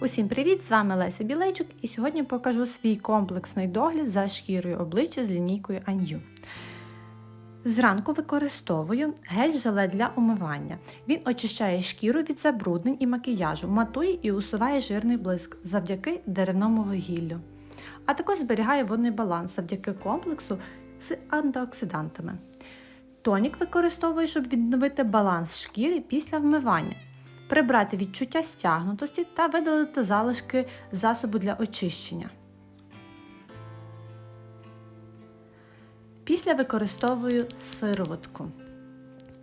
Усім привіт! З вами Леся Білейчук і сьогодні покажу свій комплексний догляд за шкірою обличчя з лінійкою Анью. Зранку використовую гель-желе для умивання. Він очищає шкіру від забруднень і макіяжу, матує і усуває жирний блиск завдяки деревному вугіллю. А також зберігає водний баланс завдяки комплексу з антиоксидантами. Тонік використовую, щоб відновити баланс шкіри після вмивання, прибрати відчуття стягнутості та видалити залишки засобу для очищення. Після використовую сироватку.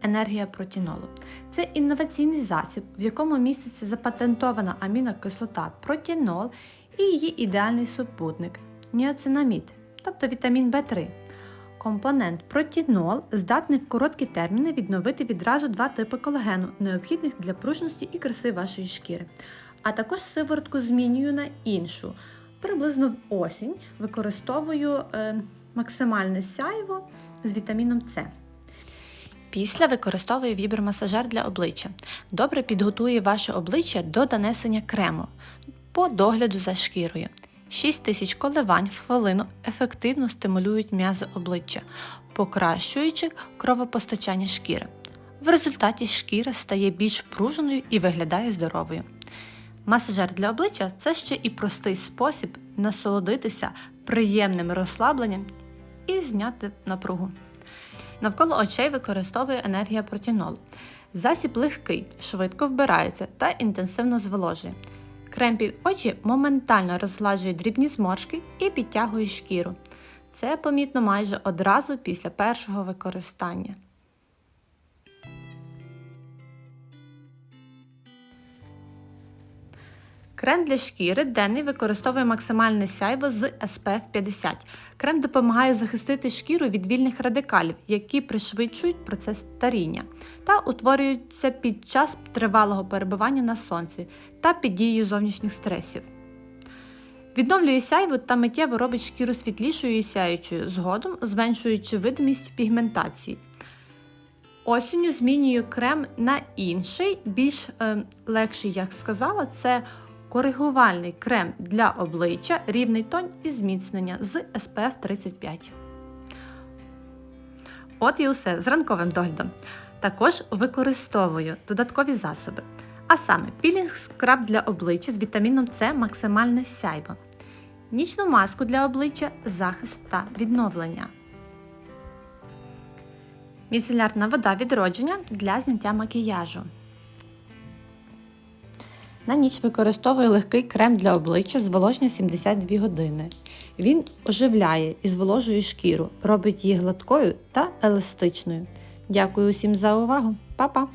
Енергія протінолу. Це інноваційний засіб, в якому міститься запатентована амінокислота протінол і її ідеальний супутник ніацинамід, тобто вітамін В3. Компонент протінол здатний в короткі терміни відновити відразу два типи колагену, необхідних для пружності і краси вашої шкіри. А також сиворотку змінюю на іншу. Приблизно в осінь використовую е, максимальне сяйво з вітаміном С. Після використовую вібромасажер для обличчя. Добре підготує ваше обличчя до нанесення крему по догляду за шкірою. 6 тисяч коливань в хвилину ефективно стимулюють м'язи обличчя, покращуючи кровопостачання шкіри. В результаті шкіра стає більш пружною і виглядає здоровою. Масажер для обличчя це ще і простий спосіб насолодитися приємним розслабленням і зняти напругу. Навколо очей використовує енергія протінолу. Засіб легкий, швидко вбирається та інтенсивно зволожує. Крем під очі моментально розгладжує дрібні зморшки і підтягує шкіру. Це помітно майже одразу після першого використання. Крем для шкіри денний використовує максимальне сяйво з SPF 50. Крем допомагає захистити шкіру від вільних радикалів, які пришвидшують процес старіння та утворюються під час тривалого перебування на сонці та під дією зовнішніх стресів. Відновлює сяйво та миттєво робить шкіру світлішою і сяючою, згодом зменшуючи видимість пігментації. Осінню змінюю крем на інший, більш е, легший, як сказала, це коригувальний крем для обличчя, рівний тонь і зміцнення з SPF 35. От і усе з ранковим доглядом. Також використовую додаткові засоби. А саме пілінг скраб для обличчя з вітаміном С максимальне сяйво, нічну маску для обличчя, захист та відновлення. Міцелярна вода відродження для зняття макіяжу. На ніч використовую легкий крем для обличчя з зволоження 72 години. Він оживляє і зволожує шкіру, робить її гладкою та еластичною. Дякую усім за увагу. Па-па!